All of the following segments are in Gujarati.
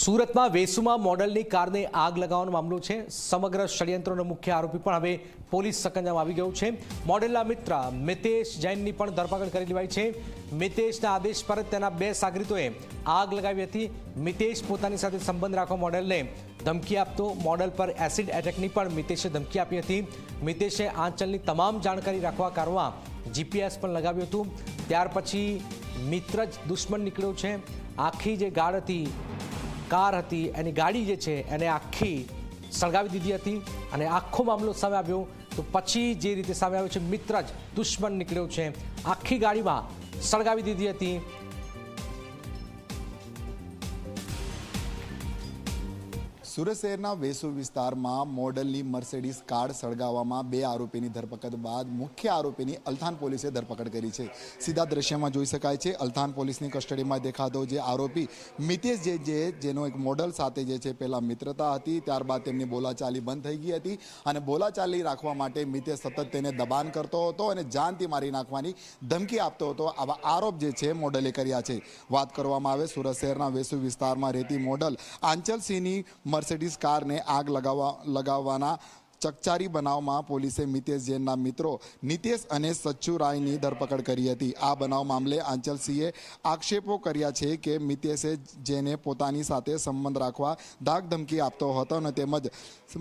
સુરતમાં વેસુમાં મોડલની કારને આગ લગાવવાનો મામલો છે. સમગ્ર ષડયંત્રનો મુખ્ય આરોપી પણ હવે પોલીસ સકંજામાં આવી ગયો છે. મોડેલના મિત્ર મિતેશ જૈનની પણ ધરપકડ કરી લેવાઈ છે. મિતેશના આદેશ પર તેના બે સાગરીતોએ આગ લગાવી હતી. મિતેશ પોતાની સાથે સંબંધ રાખવા મોડેલને ધમકી આપતો મોડેલ પર એસિડ એટેકની પણ મિતેશે ધમકી આપી હતી. મિતેશે આંચલની તમામ જાણકારી રાખવા કારમાં જીપીએસ પણ લગાવ્યું હતું. ત્યાર પછી મિત્ર જ દુશ્મન નીકળ્યો છે. આખી જે ગાડ હતી કાર હતી, એની ગાડી જે છે, એને આખી સળગાવી દીધી હતી અને આખો મામલો સામે આવ્યો. તો પછી જે રીતે સામે આવ્યો છે, મિત્ર જ દુશ્મન નીકળ્યો છે. આખી ગાડીમાં સળગાવી દીધી હતી. સુરત શહેરના વેસુ વિસ્તારમાં મોડલની મર્સિડીઝ કાર સળગાવવામાં બે આરોપીની ધરપકડ બાદ મુખ્ય આરોપીની અલથાન પોલીસે ધરપકડ કરી છે. સીધા દ્રશ્યમાં જોઈ શકાય છે, અલથાન પોલીસની કસ્ટડીમાં દેખાતો જે આરોપી મિતેશ જે જે જેનો એક મોડલ સાથે જે છે, પહેલાં મિત્રતા હતી, ત્યારબાદ તેમની બોલાચાલી બંધ થઈ ગઈ હતી અને બોલાચાલી રાખવા માટે મિતેશ સતત તેને દબાણ કરતો હતો અને જાનથી મારી નાખવાની ધમકી આપતો હતો. આવા આરોપ જે છે, મોડલે કર્યા છે. વાત કરવામાં આવે સુરત શહેરના વેસુ વિસ્તારમાં રહેતી મોડલ આંચલસિંહની મર્સિડીઝ કારને આગ લગાવવા, લગાવવાના ચકચારી બનાવમાં પોલીસે મિતેશ જૈનના મિત્રો નિતેશ અને સચ્ચુ રાયની ધરપકડ કરી હતી. આ બનાવ મામલે આંચલસિંહે આક્ષેપો કર્યા છે કે મિતેશે જેને પોતાની સાથે સંબંધ રાખવા ધાક ધમકી આપતો હતો અને તેમજ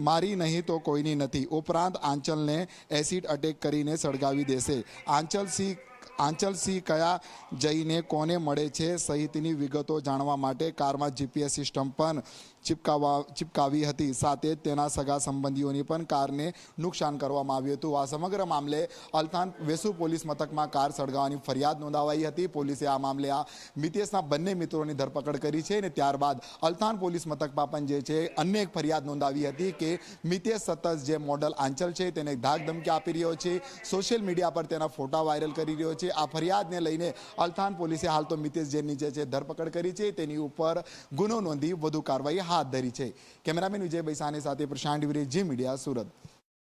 મારી નહીં તો કોઈની નથી. ઉપરાંત આંચલને એસિડ અટેક કરીને સળગાવી દેશે. આંચલસિંહ આંચલસિંહ કયા જઈને કોને મળે છે સહિતની વિગતો જાણવા માટે કારમાં જીપીએસ સિસ્ટમ પણ ચિપકાવા ચિપકાવી હતી. સાથે તેના સગા સંબંધીઓની પણ કારને નુકસાન કરવામાં આવ્યું હતું. આ સમગ્ર મામલે અલથાન વેસુ પોલીસ મથકમાં કાર સળગાવવાની ફરિયાદ નોંધાવાઈ હતી. પોલીસે આ મામલે આ મિતેશના બંને મિત્રોની ધરપકડ કરી છે અને ત્યારબાદ અલથાન પોલીસ મથકમાં પણ જે છે અન્ય એક ફરિયાદ નોંધાવી હતી કે મિતેશ સતત જે મોડલ આંચલ છે તેને ધાક ધમકી આપી રહ્યો છે. સોશિયલ મીડિયા પર તેના ફોટા વાયરલ કરી રહ્યો છે. આ ફરિયાદને લઈને અલથાન પોલીસે હાલ તો મિતેશ જૈનની જે ધરપકડ કરી છે. તેની ઉપર ગુનો નોંધી વધુ કાર્યવાહી હાથ ધરી છે. કેમેરામેન વિજય બૈસાની સાથે પ્રશાંત વિરે જી મીડિયા સુરત.